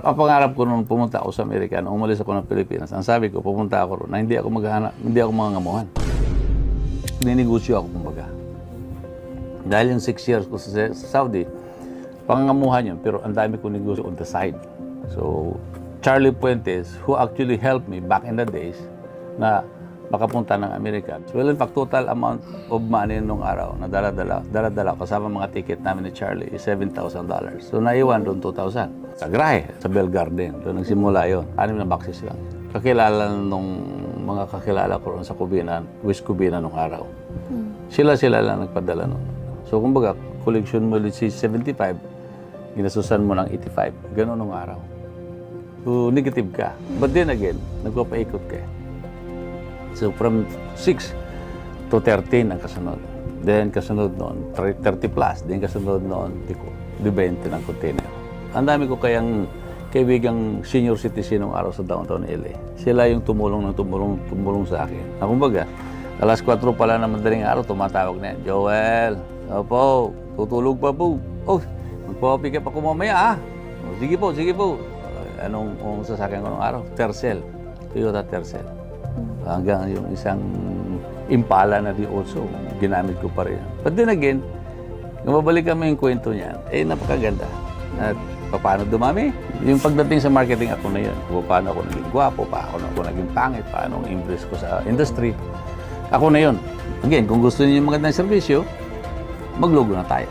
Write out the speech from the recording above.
Ang pangarap ko nung pumunta ako sa Amerika, nung umalis ako ng Pilipinas, ang sabi ko, pumunta ako ron, na hindi ako maghahanap, hindi ako mangangamuhan. Ninegosyo ako, kumbaga. Dahil yung six years ko sa sa Saudi, pangangamuhan yun, pero ang dami kong negosyo on the side. So, Charlie Puentes, who actually helped me back in the days, na makapunta ng Amerika. Well, in fact, total amount of money nung araw na dala-dala, dala-dala kasama mga ticket namin ni Charlie is $7,000. So, naiwan doon 2,000. Sa Grahe, sa Bell Garden. Doon nagsimula yon. Anim na boxes lang. Kakilala nung mga kakilala ko sa Kubinan, West Kubinan nung araw. Sila-sila lang nagpadala nun. So, kumbaga, collection mo ulit si 75, ginasusan mo ng 85. Ganun nung araw. So, negative ka. But then again, nagpapaikot ka. So, from 6 to 13 ang kasunod. Then, kasunod noon, 30 plus. Then, kasunod noon, di ko, di 20 ng container. Ang dami ko kayang kaibigang senior citizen nung araw sa downtown LA. Sila yung tumulong ng tumulong, tumulong sa akin. Na kumbaga, alas 4 pala na madaling araw, tumatawag na. Joel, opo, tutulog pa po. Oh, magpa-pick up ako mamaya ah. "Oh, sige po, sige po. Anong, anong sasakyan ko nung araw? Tercel. Toyota Tercel. Hanggang yung isang Impala na di also, ginamit ko pa rin. But then again, kung babalik kami yung kwento niyan, eh napakaganda. At paano dumami? Yung pagdating sa marketing ako na yun. Paano ako naging gwapo, paano ako naging pangit, paano ang impress ko sa industry. Ako na yun. Again, kung gusto niyo yung magandang serbisyo, maglogo na tayo.